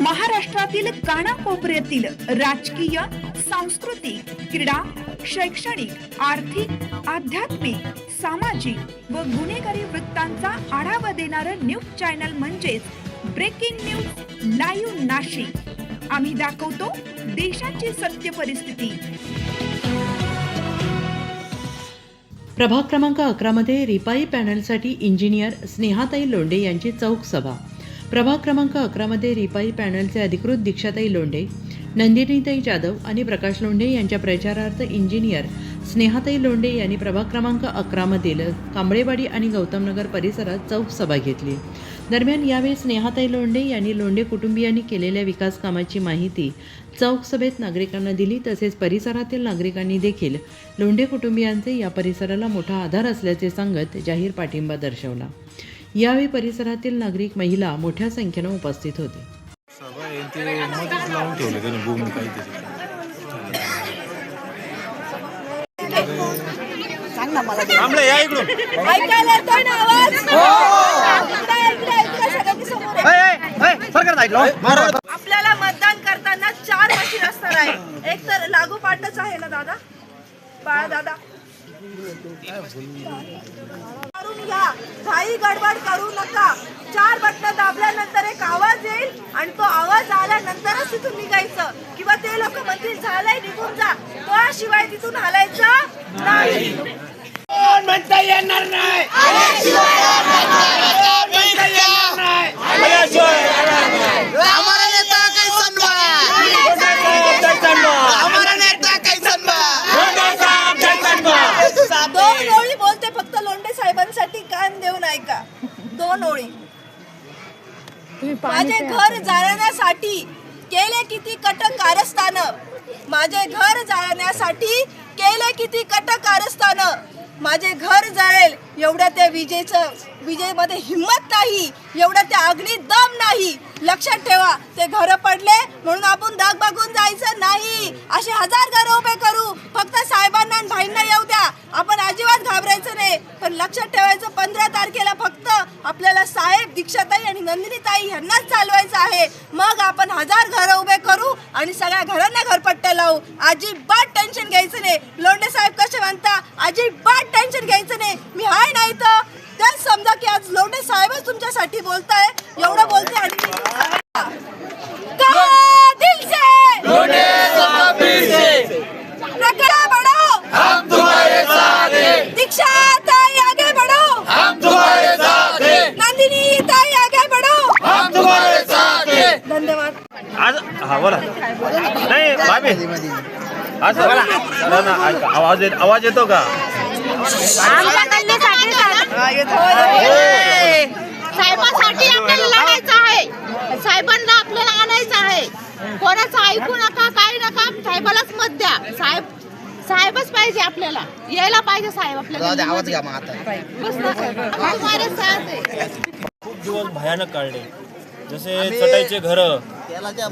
महाराष्ट्रातील कानाकोपऱ्यातील राजकीय सांस्कृतिक क्रीडा शैक्षणिक आर्थिक आध्यात्मिक सामाजिक व गुन्हेगारी वृत्तांचा आढावा देणारं न्यूज चॅनल म्हणजेच ब्रेकिंग न्यूज लाईव्ह नाशिक. आम्ही दाखवतो देशाची सत्य परिस्थिती. प्रभाग क्रमांक अकरामध्ये रिपाई पॅनलसाठी इंजिनियर स्नेहाताई लोंडे यांची चौक सभा. प्रभाग क्रमांक अकरामध्ये रिपाई पॅनलचे अधिकृत दीक्षाताई लोंढे नंदिनीताई जाधव आणि प्रकाश लोंढे यांच्या प्रचारार्थ इंजिनियर स्नेहाताई लोंढे यांनी प्रभाग क्रमांक अकरामधील कांबळेवाडी आणि गौतमनगर परिसरात चौक सभा घेतली. दरम्यान यावेळी स्नेहाताई लोंढे यांनी लोंढे कुटुंबियांनी केलेल्या विकास कामाची माहिती चौक सभेत नागरिकांना दिली. तसेच परिसरातील नागरिकांनी देखील लोंढे कुटुंबियांचे या परिसराला मोठा आधार असल्याचे सांगत जाहीर पाठिंबा दर्शवला. यावेळी परिसरातील नागरिक महिला मोठ्या संख्येनं उपस्थित होते. आपल्याला मतदान करताना चार मशीन असणार आहे. एक तर लागू पाठच आहे ना दादा? बाळा दादा. करून घ्या. घाई गडबड करू नका. चार बटन दाबल्यानंतर एक आवाज येईल आणि तो आवाज आल्यानंतरच तिथून निघायचं. किंवा ते लोक म्हणतील झालंय निघून जा. तो शिवाय तिथून हलायचं नाही. म्हणता येणार नाही म्हणता येणार नाही हमारा नेता कैसन बा हमारा नेता कैसन बा दोन ओळी बोलते फक्त साहेबांसाठी कान देऊन ऐका. दोन ओळी. माझे घर जाळण्यासाठी केले किती कटक कारस्थान? माझे घर जाळण्यासाठी केले किती कटक कारस्थान? माझे घर जाळेल एवढ्या त्या विजेचं विजेमध्ये हिंमत नाही एवढ्या त्या अग्नीत दम नाही. लक्षात ठेवा ते घर पडले म्हणून आपण दाग बघून जायचं नाही. असे हजार घर उभे करू. फक्त साहेबांना भाईंना येऊ द्या. आपण अजिबात घाबरायचं नाही. पण लक्षात ठेवायचं पंधरा तारखेला फक्त आपल्याला साहेब दीक्षाताई आणि नंदिनीताई यांनाच चालवायचं आहे. मग आपण हजार घर उभे करू आणि सगळ्या घरांना घरपट्ट्या लावू. अजिबात टेन्शन घ्यायचं नाही. लोंढे साहेब कसे म्हणता अजिबात टेन्शन घ्यायचं नाही. मी हाय नाही तर तेच समजा की आज लोंढे साहेबच तुमच्यासाठी बोलताय. एवढं बोलते आणि ना ना ऐका, आवाज येत आवाज येतो का? साहेबांसाठी आपल्याला लढायचं आहे. साहेबांना आपल्याला आणायचं आहे. कोणाचं ऐकू नका काही नका. साहेबालाच मत द्या. साहेब साहेबच पाहिजे आपल्याला. यायला पाहिजे साहेब आपल्याला आवाज घ्या बस ना. हमारे साथ है. खूप दिवस भयानक काढले. जसे चटाईचे घर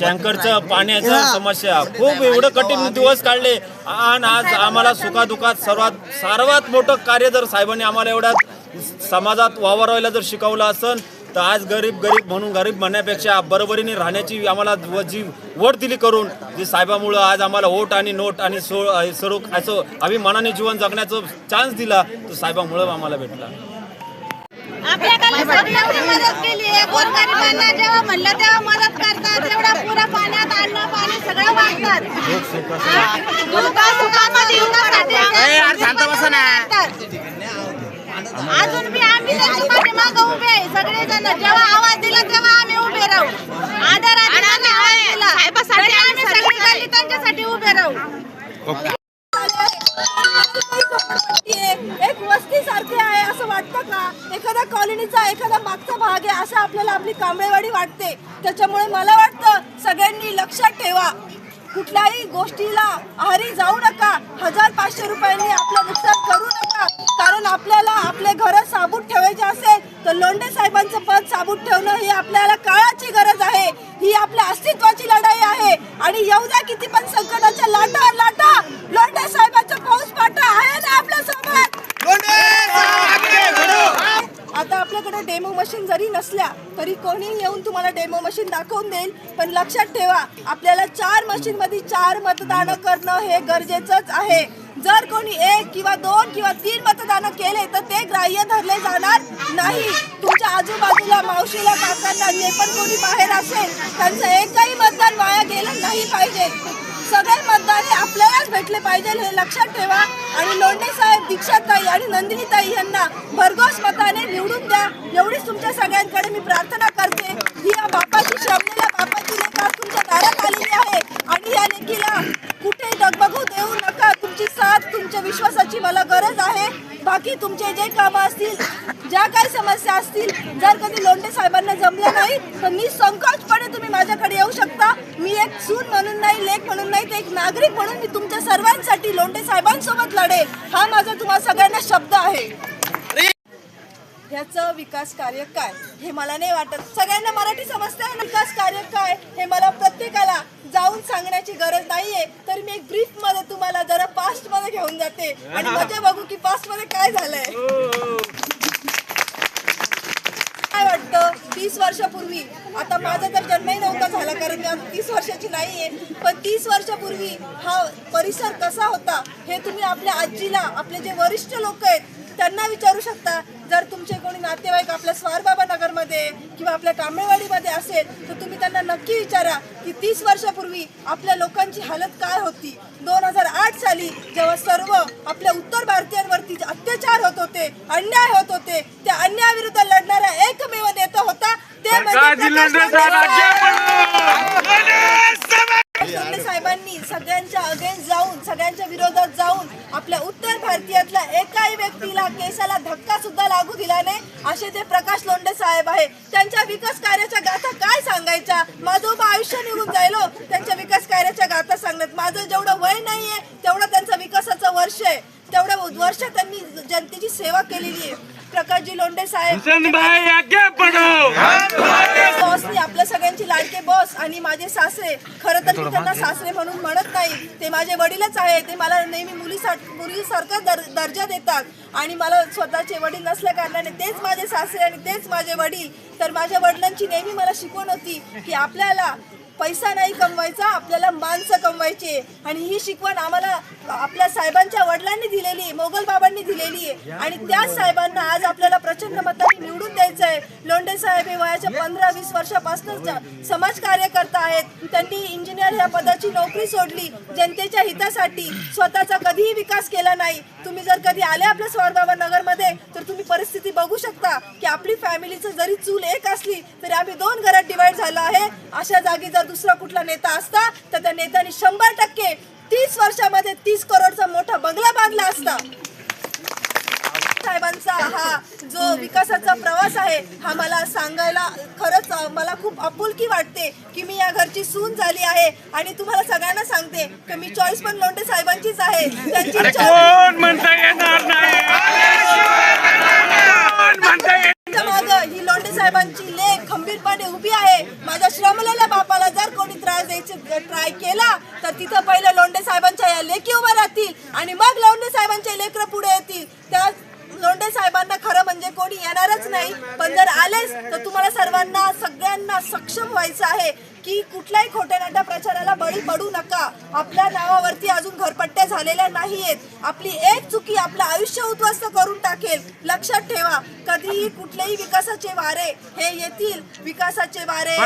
टँकरचं पाण्याचं समस्या. खूप एवढं कठीण दिवस काढले. आणि आज आम्हाला सुखादुखात सर्वात सर्वात मोठं कार्य जर साहेबांनी आम्हाला एवढ्या समाजात वावरायला जर शिकवलं असन तर आज गरीब गरीब म्हणून गरीब म्हणण्यापेक्षा बरोबरीने राहण्याची आम्हाला जी वोट दिली करून जी साहेबामुळं आज आम्हाला वोट आणि नोट आणि सो सरूक असं आम्ही मनाने जीवन जगण्याचं चान्स दिला तो साहेबामुळं आम्हाला भेटला. जेव्हा म्हणलं तेव्हा मदत करतात. तेवढा पुरा पाण्यात अन्न पाणी सगळं वाटतात अजून बी आम्ही त्यांच्या पाठीमागं उभे आहे सगळेजण. जेव्हा आवाज दिला तेव्हा आम्ही उभे राहू. तरी आम्ही सगळे त्यांच्यासाठी उभे राहू. हा एखादा मागचा भाग आहे असं आपल्याला आपली कांबळेवाडी वाटते. त्याच्यामुळे मला वाटतं सगळ्यांनी लक्षात ठेवा. कुठल्याही गोष्टीला आहारी जाऊ नका. हजार पाचशे रुपयांनी आपलं नुकसान करू नका. कारण आपल्याला आपले घर साबूत ठेवायचे असेल तर लोंढे साहेबांचं पद साबूत ठेवणं ही आपल्याला काळाची गरज आहे. ही आपल्या अस्तित्वाची लढाई आहे. आणि येऊ द्या किती पण संकटाच्या लाटा लाटा लोंढे साहेबांचा पाऊस पाठा आहे ना आपल्यासोबत आता आपल्याकडे डेमो मशीन जरी नसल्या तरी कोणी येऊन तुम्हाला डेमो मशीन दाखवून देईल. पण लक्षात ठेवा आपल्याला चार मशीन मध्ये चार मतदान करणं हे गरजेचंच आहे. जर कोणी एक किंवा दोन किंवा तीन मतदान केले तर ते ग्राह्य धरले जाणार नाही. तुमच्या आजूबाजूला मावशीला काकांना जे पण कोणी बाहेर असेल त्यांचं एकही मतदान वाया गेलं नाही पाहिजे. सगळे मतदान हे आपल्यालाच भेटले पाहिजे हे लक्षात ठेवा. आणि लोंढे साहेब दीक्षाताई आणि नंदिनीताई यांना भरघोस मताने निवडून द्या. एवढीच तुमच्या सगळ्यांकडे मी प्रार्थना करते ही या बापाची श्रमलेल्या बापाची लेख आज तुमच्या दारात आलेली आहे आणि या लेखीला कुठे डगबगू देऊ नका तुमची साथ तुमच्या विश्वासाची मला गरज आहे बाकी तुमचे जे कामं असतील ज्या काही समस्या असतील जर कधी लोंढे साहेबांना जमलं नाही तर निसंकोचपणे तुम्ही माझ्याकडे येऊ शकता. मी एक सून म्हणून नाही लेख म्हणून नाही तर एक नागरिक म्हणून मी तुमच्या सर्वांसाठी लोंढे साहेबांसोबत लढे हा माझा तुम्हाला सगळ्यांना शब्द आहे. ह्याचं विकास कार्य काय? हे मला नाही वाटत. सगळ्यांना मराठी समजते विकास कार्य काय? हे मला प्रत्येकाला जाऊन सांगण्याची गरज नाहीये. तर मी एक ब्रीफमध्ये तुम्हाला जरा फास्टमध्ये जाते आणि मजा बघू की फास्टमध्ये काय झालंय. काय वाटतं? तीस वर्षापूर्वी आता माझा तर जन्मही नव्हता झाला कारण मी आता तीस वर्षाची नाहीये. पण तीस वर्षापूर्वी हा परिसर कसा होता हे तुम्ही आपल्या आजीला आपले जे वरिष्ठ लोक आहेत त्यांना विचारू शकता. जर तुमचे कोणी नातेवाईक आपल्या स्वारबाबा नगरमध्ये किंवा आपल्या तांबेवाडीमध्ये असेल तर तुम्ही त्यांना नक्की विचारा की तीस वर्षापूर्वी आपल्या लोकांची हालत काय होती. दोन हजार आठ साली जेव्हा सर्व आपल्या उत्तर भारतीयांवरती अत्याचार होत होते अन्याय होत होते त्या अन्यायाविरुद्ध लढणारा एकमेव नेता होता ते म्हणजे साहेबांनी. सगळ्यांच्या अगेन्स्ट जाऊन सगळ्यांच्या विरोधात जाऊन आपल्या एकाही व्यक्तीला केसाला धक्का सुद्धा लागू दिला नाही. असे ते प्रकाश लोंढे साहेब आहे त्यांच्या विकास कार्याच्या गाथा काय सांगायच्या? माझं आयुष्य निघून जाईल हो, त्यांच्या विकास कार्याच्या गाथा सांगण्यात. माझं जेवढं वय नाहीये तेवढं त्यांचं विकासाचं वर्ष आहे. तेवढं वर्ष त्यांनी जनतेची सेवा केलेली आहे. प्रकाशजी लोंढे साहेब बॉसनी आपल्या सगळ्यांची लाडके बॉस आणि माझे सासरे. खरं तर मी त्यांना सासरे म्हणून म्हणत नाही. ते माझे वडीलच आहे ते मला नेहमी मुलीसाठी मुलीसारखा दर दर्जा देतात. आणि मला स्वतःचे वडील नसल्या कारणाने तेच माझे सासरे आणि तेच माझे वडील. तर माझ्या वडिलांची नेहमी मला शिकवण होती की आपल्याला पैसा नाही कमवायचा आपल्याला माणसं कमवायची. आणि ही शिकवण आम्हाला आपल्या साहेबांच्या वडिलांनी दिलेली आहे मोगल बाबांनी दिलेली. आहे आणि त्याच साहेबांना आज आपल्याला प्रचंड आहे लोंढे साहेब हे वयाच्या पंधरा वीस वर्षापासून समाज कार्य करत आहेत. त्यांनी इंजिनियर ह्या पदाची नोकरी सोडली. जनतेच्या हितासाठी स्वतःचा कधीही विकास केला नाही. तुम्ही जर कधी आले आपल्या स्वारबाबा नगरमध्ये तर तुम्ही परिस्थिती बघू शकता की आपली फॅमिलीचं जरी चूल एक असली तरी आम्ही दोन घरात डिवाइड झालो आहे. अशा जागी जर दुसरा कुठला नेता असता तर त्या नेत्याने शंभर टक्के तीस वर्षामध्ये तीस करोडचा मोठा बंगला बांधला असता. साहेबांचा हा जो विकासाचा प्रवास आहे हा मला सांगायला खरंच मला खूप आपुलकी वाटते की मी या घरची सून झाली आहे. आणि तुम्हाला सगळ्यांना सांगते की मी चॉईस पण लोंढे साहेबांचीच आहे. त्यांची ही लोंढे साहेबांची लेख खंबीरपणे उभी आहे. माझ्या श्रमलेल्या बापाला जर कोणी त्रास द्यायचे ट्राय केला तर तिथं पहिलं लोंढे साहेबांच्या या लेखी उभ्या राहतील आणि मग लोंढे साहेबांचे लेकर पुढे येतील त्या लोंढे साहेबांना खरं म्हणजे कोणी येणारच नाही पण जर आलेच तर तुम्हाला सर्वांना सगळ्यांना सक्षम व्हायचं आहे की कुठल्याही खोट्या नाट्या प्रचाराला बळी पडू नका. आपल्या नावावरती अजून घरपट्ट्या झालेल्या नाहीयेत. आपली एक चुकी आपलं आयुष्य उद्ध्वस्त करून टाकेल. लक्षात ठेवा. कधीही कुठलेही विकासाचे वारे हे येतील. विकासाचे वारे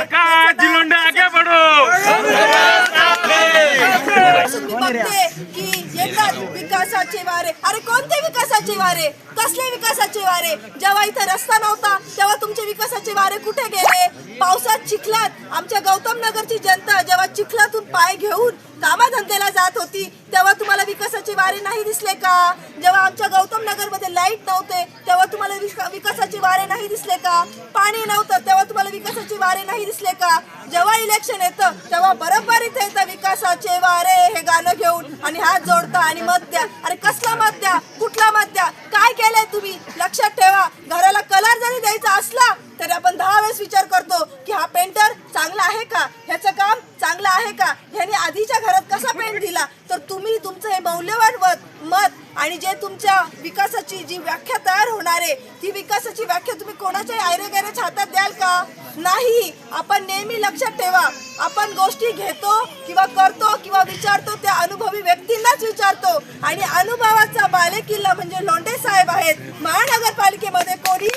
बघते की येतात विकासाचे वारे. अरे कोणते विकासाचे वारे? कसले विकासाचे वारे? जेव्हा इथे रस्ता नव्हता तेव्हा तुमचे विकासाचे वारे कुठे गेले? पावसात चिखलात. आमच्या गौतम नगरची जनता जेव्हा चिखलातून पाय घेऊन कामाधंद्याला जात होती तेव्हा तुम्हाला विकासाचे वारे नाही दिसले का? जेव्हा आमच्या गौतम नगरमध्ये लाइट नव्हते तेव्हा तुम्हाला विका- विकासाचे वारे नाही दिसले का? पाणी नव्हतं तेव्हा तुम्हाला विकासाचे वारे नाही दिसले का? जेव्हा इलेक्शन येतं तेव्हा बरोबर इथे येतं विकासाचे वारे. हे गाणं घेऊन आणि हात जोडता आणि मत द्या. अरे कसला मत द्या? कुठला मत द्या? काय केलंय तुम्ही? लक्षात ठेवा. घराला कलर जरी द्यायचा असला तरी आपण दहा वेळेस विचार करतो की हा पेंटर चांगला आहे का? ह्याचं काम चांगलं आहे का? ह्याने आधीच्या घरात तुमचं हे मौल्यवान मत आणि जे तुमच्या विकासाची जी व्याख्या तयार होणार आहे ती विकासाची व्याख्या तुम्ही कोणाच्याही आयरेगैरेच्या हातात द्याल का? नाही. आपण नेहमी लक्षात ठेवा आपण गोष्टी घेतो किंवा करतो किंवा विचारतो त्या अनुभवी व्यक्तींनाच विचारतो. आणि अनुभवाचा बाले किल्ला म्हणजे लोंढे साहेब आहेत. महानगरपालिकेमध्ये कोणी